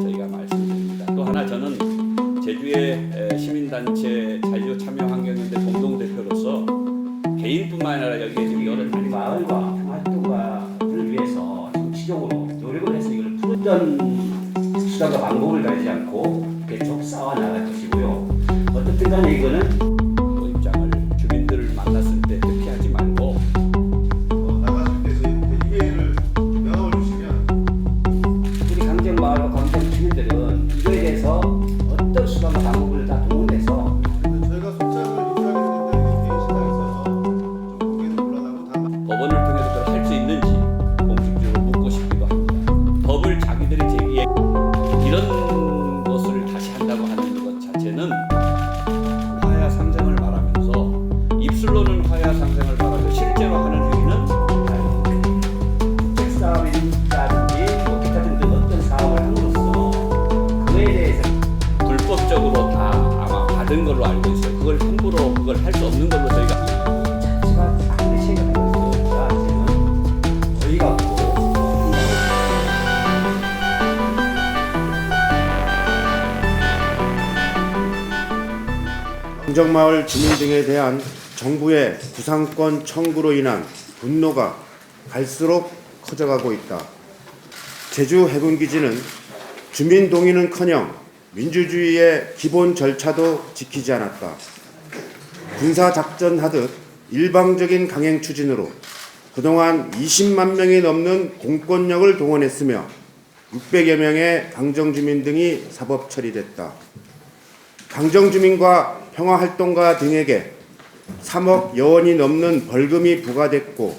저희가 말씀드립니다. 또 하나 저는 제주의 에, 시민단체 자유 참여 환경연대 공동 대표로서 개인뿐만 아니라 여기에 지금 여러 우리 마을과 활동가를 위해서 정치적으로 노력을 해서 이걸 풀었던 수단과 방법을 가리지 않고 계속 쌓아 나갈 것이고요. 어떻든 간에 이거는 강정마을 주민 등에 대한 정부의 구상권 청구로 인한 분노가 갈수록 커져가고 있다. 제주 해군기지는 주민 동의는커녕 민주주의의 기본 절차도 지키지 않았다. 군사 작전하듯 일방적인 강행 추진으로 그동안 20만 명이 넘는 공권력을 동원했으며 600여 명의 강정 주민 등이 사법 처리됐다. 강정 주민과 평화활동가 등에게 3억 여원이 넘는 벌금이 부과됐고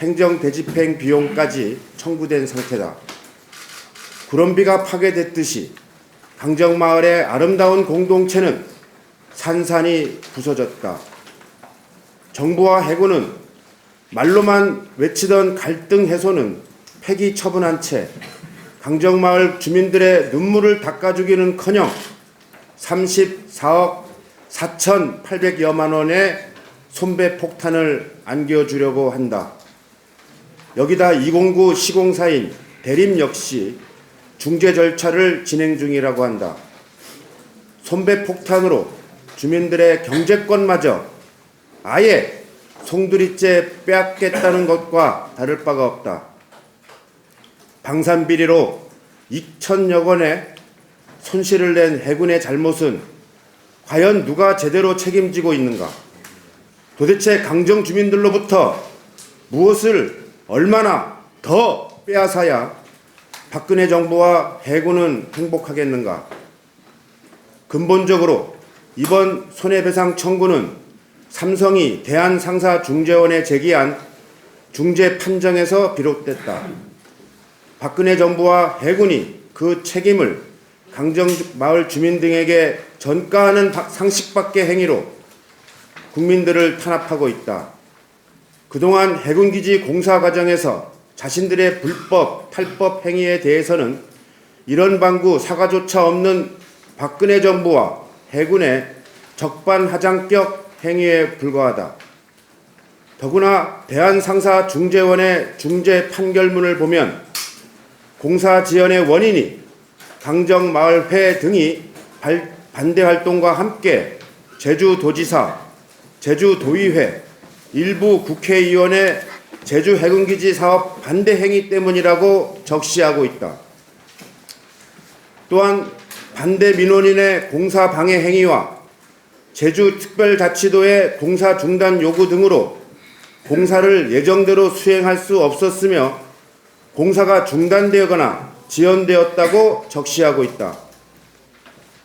행정 대집행 비용까지 청구된 상태다. 구럼비가 파괴됐듯이 강정마을의 아름다운 공동체는 산산이 부서졌다. 정부와 해군은 말로만 외치던 갈등 해소는 폐기 처분한 채 강정마을 주민들의 눈물을 닦아주기는커녕 34억 4,800여만 원의 손배 폭탄을 안겨주려고 한다. 여기다 209 시공사인 대림 역시 중재 절차를 진행 중이라고 한다. 손배 폭탄으로 주민들의 경제권마저 아예 송두리째 빼앗겠다는 것과 다를 바가 없다. 방산비리로 2천여 원의 손실을 낸 해군의 잘못은 과연 누가 제대로 책임지고 있는가? 도대체 강정 주민들로부터 무엇을 얼마나 더 빼앗아야 박근혜 정부와 해군은 행복하겠는가? 근본적으로 이번 손해배상 청구는 삼성이 대한상사중재원에 제기한 중재 판정에서 비롯됐다. 박근혜 정부와 해군이 그 책임을 강정 마을 주민 등에게 전가하는 바- 상식밖의 행위로 국민들을 탄압하고 있다. 그동안 해군기지 공사 과정에서 자신들의 불법 탈법 행위에 대해서는 이런 방구 사과조차 없는 박근혜 정부와 해군의 적반하장격 행위에 불과하다. 더구나 대한상사중재원의 중재 판결문을 보면 공사 지연의 원인이 강정마을회 등이 발- 반대 활동과 함께 제주도지사, 제주도의회, 일부 국회의원의 제주 해군기지 사업 반대 행위 때문이라고 적시하고 있다. 또한 반대 민원인의 공사 방해 행위와 제주특별자치도의 공사 중단 요구 등으로 공사를 예정대로 수행할 수 없었으며 공사가 중단되거나 지연되었다고 적시하고 있다.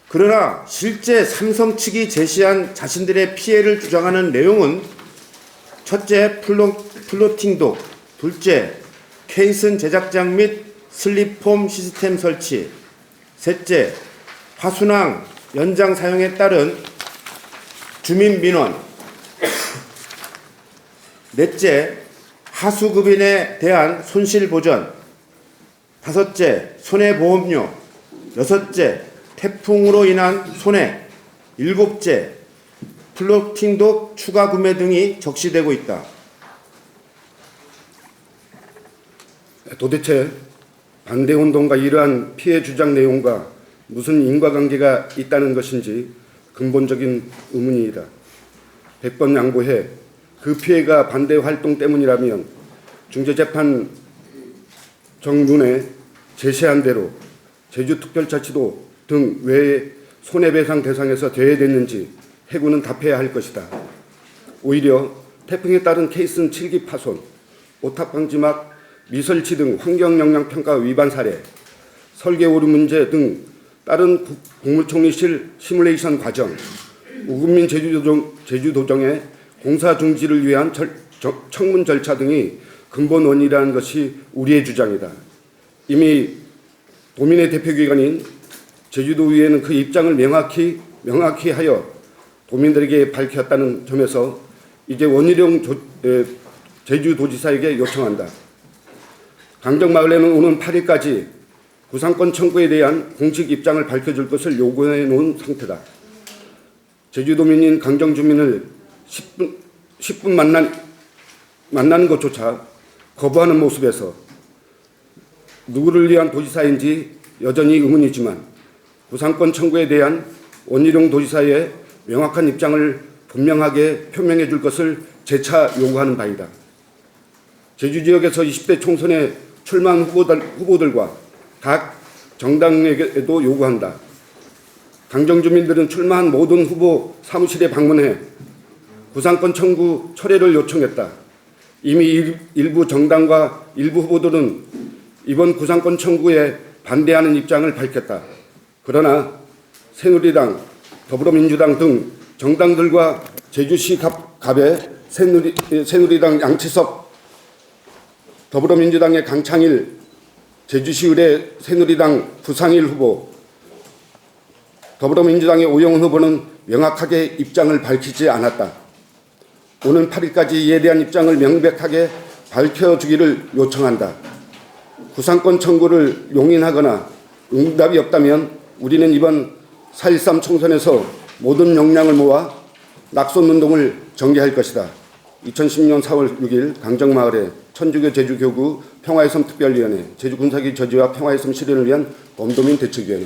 그러나 실제 삼성 측이 제시한 자신들의 피해를 주장하는 내용은 첫째 플로, 플로팅도, 둘째 케이슨 제작장 및 슬립폼 시스템 설치, 셋째 화순항 연장 사용에 따른 주민 민원, 넷째 하수급인에 대한 손실 보전, 다섯째 손해보험료, 여섯째 태풍으로 인한 손해, 일곱째 플로팅독 추가 구매 등이 적시되고 있다. 도대체 반대 운동과 이러한 피해 주장 내용과 무슨 인과관계가 있다는 것인지 근본적인 의문이다. 100번 양보해 그 피해가 반대 활동 때문이라면 중재재판 정문에 제시한 대로 제주특별자치도 등 외의 손해배상 대상에서 제외됐는지 해군은 답해야 할 것이다. 오히려 태풍에 따른 케이슨 7기 파손, 오탑 방지막, 미설치 등 환경영향평가 위반 사례, 설계 오류 문제 등 다른 국- 국무총리실 시뮬레이션 과정, 우금민 제주도정, 제주도정의 공사 중지를 위한 절- 저- 청문 절차 등이 근본 원인이라는 것이 우리의 주장이다. 이미 도민의 대표기관인 제주도의회는 그 입장을 명확히 명확히 하여 도민들에게 밝혔다는 점에서 이제 원희룡 제주도지사에게 요청한다. 강정마을에는 오는 8일까지 구상권 청구에 대한 공식 입장을 밝혀줄 것을 요구해 놓은 상태다. 제주도민인 강정 주민을 10분, 10분 만난, 만나는 것조차 거부하는 모습에서 누구를 위한 도지사인지 여전히 의문이지만 구상권 청구에 대한 원희룡 도지사의 명확한 입장을 분명하게 표명해 줄 것을 재차 요구하는 바이다. 제주 지역에서 20대 총선에 출마한 후보들, 후보들과 각 정당에게도 요구한다. 강정 주민들은 출마한 모든 후보 사무실에 방문해 구상권 청구 철회를 요청했다. 이미 일, 일부 정당과 일부 후보들은 이번 구상권 청구에 반대하는 입장을 밝혔다. 그러나 새누리당, 더불어민주당 등 정당들과 제주시 갑, 갑의 새누리, 새누리당 양치섭, 더불어민주당의 강창일, 제주시 의뢰 새누리당 부상일 후보, 더불어민주당의 오영훈 후보는 명확하게 입장을 밝히지 않았다. 오는 8일까지 이에 대한 입장을 명백하게 밝혀주기를 요청한다. 구상권 청구를 용인하거나 응답이 없다면 우리는 이번 4.13 총선에서 모든 역량을 모아 낙선 운동을 전개할 것이다. 2010년 4월 6일 강정마을에 천주교 제주교구 평화의 섬 특별위원회 제주군사기 저지와 평화의 섬 실현을 위한 범도민 대책위원회